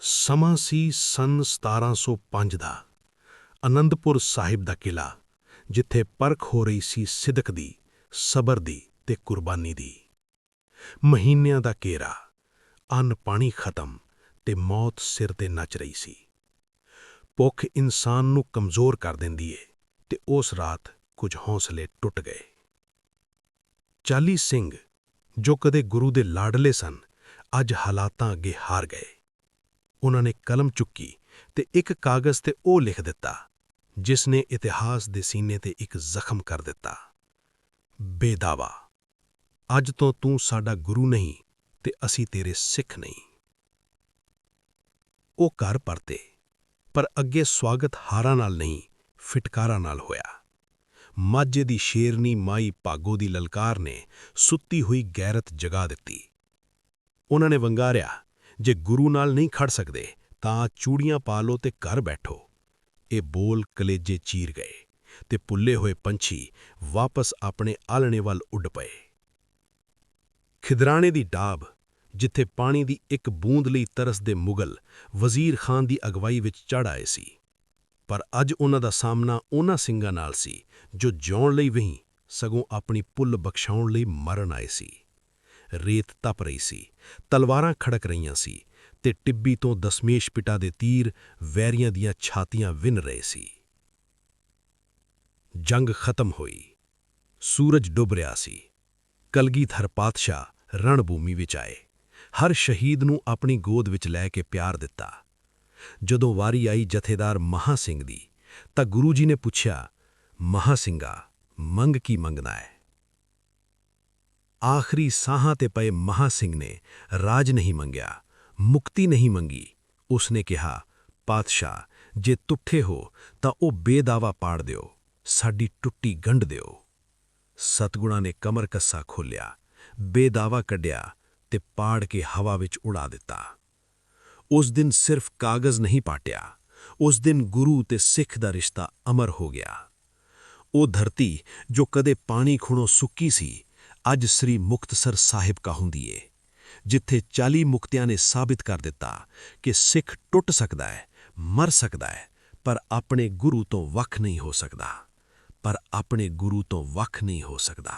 ਸਮਾਂ ਸੀ ਸਨ 1705 ਦਾ, ਅਨੰਦਪੁਰ ਸਾਹਿਬ ਦਾ ਕਿਲਾ ਜਿੱਥੇ ਪਰਖ ਹੋ ਰਹੀ ਸੀ ਸਿਦਕ ਦੀ, ਸਬਰ ਦੀ ਤੇ ਕੁਰਬਾਨੀ ਦੀ। ਮਹੀਨਿਆਂ ਦਾ ਘੇਰਾ, ਅੰਨ ਪਾਣੀ ਖਤਮ ਤੇ ਮੌਤ ਸਿਰ ਤੇ ਨੱਚ ਰਹੀ ਸੀ। ਭੁੱਖ ਇਨਸਾਨ ਨੂੰ ਕਮਜ਼ੋਰ ਕਰ ਦਿੰਦੀ ਏ ਤੇ ਉਸ ਰਾਤ ਕੁਝ ਹੌਸਲੇ ਟੁੱਟ ਗਏ। ਚਾਲੀ ਸਿੰਘ, ਜੋ ਕਦੇ ਗੁਰੂ ਦੇ ਲਾਡਲੇ ਸਨ, ਅੱਜ ਹਾਲਾਤਾਂ ਅੱਗੇ ਹਾਰ ਗਏ। ਉਹਨਾਂ ਨੇ ਕਲਮ ਚੁੱਕੀ ਤੇ ਇੱਕ ਕਾਗਜ਼ ਤੇ ਉਹ ਲਿਖ ਦਿੱਤਾ, ਜਿਸ ਨੇ ਇਤਿਹਾਸ ਦੇ ਸੀਨੇ ਤੇ ਇੱਕ ਜ਼ਖਮ ਕਰ ਦਿੱਤਾ। ਬੇਦਾਵਾ, ਅੱਜ ਤੋਂ ਤੂੰ ਸਾਡਾ ਗੁਰੂ ਨਹੀਂ ਤੇ ਅਸੀਂ ਤੇਰੇ ਸਿੱਖ ਨਹੀਂ। ਉਹ ਘਰ ਪਰਤੇ, ਪਰ ਅੱਗੇ ਸਵਾਗਤ ਹਾਰਾਂ ਨਾਲ ਨਹੀਂ, ਫਿਟਕਾਰਾਂ ਨਾਲ ਹੋਇਆ। ਮਾਝੇ ਦੀ ਸ਼ੇਰਨੀ ਮਾਈ ਭਾਗੋ ਦੀ ਲਲਕਾਰ ਨੇ ਸੁੱਤੀ ਹੋਈ ਗੈਰਤ ਜਗਾ ਦਿੱਤੀ। ਉਹਨਾਂ ਨੇ ਵੰਗਾਰਿਆ ਜੇ ਗੁਰੂ ਨਾਲ ਨਹੀਂ ਖੜ ਸਕਦੇ, ਤਾਂ ਚੂੜੀਆਂ ਪਾ ਲਓ ਤੇ ਘਰ ਬੈਠੋ। ਇਹ ਬੋਲ ਕਲੇਜੇ ਚੀਰ ਗਏ ਤੇ ਪੁੱਲੇ ਹੋਏ ਪੰਛੀ ਵਾਪਸ ਆਪਣੇ ਆਲਣੇ ਵੱਲ ਉੱਡ ਪਏ। ਖਿਦਰਾਣੇ ਦੀ ਡਾਬ, ਜਿੱਥੇ ਪਾਣੀ ਦੀ ਇੱਕ ਬੂੰਦ ਲਈ ਤਰਸਦੇ ਮੁਗਲ ਵਜ਼ੀਰ ਖਾਨ ਦੀ ਅਗਵਾਈ ਵਿੱਚ ਚੜ ਆਏ ਸੀ। ਪਰ ਅੱਜ ਉਹਨਾਂ ਦਾ ਸਾਹਮਣਾ ਉਹਨਾਂ ਸਿੰਘਾਂ ਨਾਲ ਸੀ, ਜੋ ਜਿਉਣ ਲਈ ਵਹੀਂ ਸਗੋਂ ਆਪਣੀ ਪੁੱਲ ਬਖਸ਼ਾਉਣ ਲਈ ਮਰਨ ਆਏ ਸੀ। ਰੇਤ ਤਪ ਰਹੀ ਸੀ। ਤਲਵਾਰਾਂ ਖੜਕ ਰਹੀਆਂ ਸੀ ਤੇ ਟਿੱਬੀ ਤੋਂ ਦਸਮੇਸ਼ ਪਿਟਾ ਦੇ ਤੀਰ ਵੈਰੀਆਂ ਦੀਆਂ ਛਾਤੀਆਂ ਵਿੰਨ ਰਹੇ ਸੀ। ਜੰਗ ਖਤਮ ਹੋਈ। ਸੂਰਜ ਡੁੱਬ ਰਿਹਾ ਸੀ। ਕਲਗੀਧਰ ਪਾਤਸ਼ਾਹ ਰਣਭੂਮੀ ਵਿੱਚ ਆਏ। ਹਰ ਸ਼ਹੀਦ ਨੂੰ ਆਪਣੀ ਗੋਦ ਵਿੱਚ ਲੈ ਕੇ ਪਿਆਰ ਦਿੱਤਾ। ਜਦੋਂ ਵਾਰੀ ਆਈ ਜਥੇਦਾਰ ਮਹਾ ਸਿੰਘ ਦੀ, ਤਾਂ ਗੁਰੂ ਜੀ ਨੇ ਪੁੱਛਿਆ, ਮਹਾ ਸਿੰਘਾ, ਮੰਗ ਕੀ ਮੰਗਣਾ ਹੈ? ਆਖਰੀ ਸਾਹਾਂ ਤੇ ਪਏ ਮਹਾ ਸਿੰਘ ਨੇ ਰਾਜ ਨਹੀਂ ਮੰਗਿਆ, ਮੁਕਤੀ ਨਹੀਂ ਮੰਗੀ। ਉਸਨੇ ਕਿਹਾ, ਪਾਤਸ਼ਾਹ, ਜੇ ਤੁੱਠੇ ਹੋ, ਤਾਂ ਉਹ ਬੇਦਾਵਾ ਪਾੜ ਦਿਓ, ਸਾਡੀ ਟੁੱਟੀ ਗੰਢ ਦਿਓ। ਸਤਗੁਣਾ ਨੇ ਕਮਰ ਕੱਸਾ ਖੋਲਿਆ ਬੇਦਾਵਾ ਕੱਢਿਆ ਤੇ ਪਾੜ ਕੇ ਹਵਾ ਵਿੱਚ ਉਡਾ ਦਿੱਤਾ। ਉਸ ਦਿਨ ਸਿਰਫ ਕਾਗਜ਼ ਨਹੀਂ ਪਾਟਿਆ, ਉਸ ਦਿਨ ਗੁਰੂ ਤੇ ਸਿੱਖ ਦਾ ਰਿਸ਼ਤਾ ਅਮਰ ਹੋ ਗਿਆ। ਉਹ ਧਰਤੀ ਜੋ ਕਦੇ ਪਾਣੀ ਖੁਣੋਂ ਸੁੱਕੀ ਸੀ ਅੱਜ ਸ੍ਰੀ ਮੁਕਤਸਰ ਸਾਹਿਬ ਕਹੁੰਦੀ ਏ, ਜਿੱਥੇ 40 ਮੁਕਤਿਆਂ ਨੇ ਸਾਬਿਤ ਕਰ ਦਿੱਤਾ ਕਿ ਸਿੱਖ ਟੁੱਟ ਸਕਦਾ ਹੈ, ਮਰ ਸਕਦਾ ਹੈ, ਪਰ ਆਪਣੇ ਗੁਰੂ ਤੋਂ ਵੱਖ ਨਹੀਂ ਹੋ ਸਕਦਾ, ਪਰ ਆਪਣੇ ਗੁਰੂ ਤੋਂ ਵੱਖ ਨਹੀਂ ਹੋ ਸਕਦਾ।